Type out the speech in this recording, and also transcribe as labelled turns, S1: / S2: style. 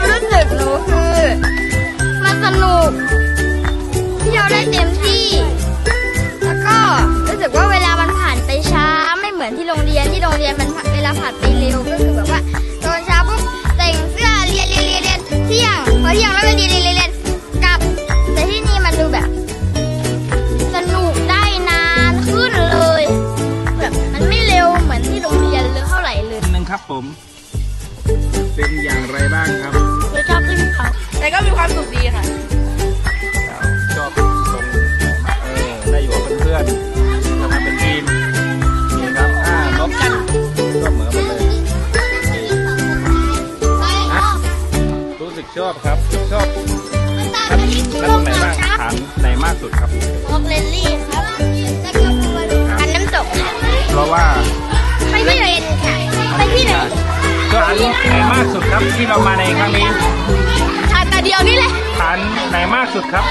S1: รู้สึกหนูคือ มันสนุกที่เราได้เต็มที่ แล้วก็รู้สึกว่าเวลามันผ่านไปช้าไม่เหมือนที่โรงเรียนที่โรงเรียนมันเวลาผ่านไปเร็วก็ ครับ
S2: ผม เป็นอย่างไรบ้างครับ
S1: หนูชอบขึ้นเขา
S3: แต่ก็มีความสุขดีค่ะ
S2: ชอบตรงเออได้อยู่กับเพื่อนๆทำงานเป็นทีมนี่ครับอ่านกกันก็เหมือนกันเลยฮะรู้สึกชอบครับ ชอบชั้นชั้นตรงไหนบ้างฐานไหน
S1: ไหน
S2: มากสุดครับที่เรามาในครั้งนี้
S1: ชาตาเดียวนี่แหละ
S2: ฐานไหนมากสุดครับ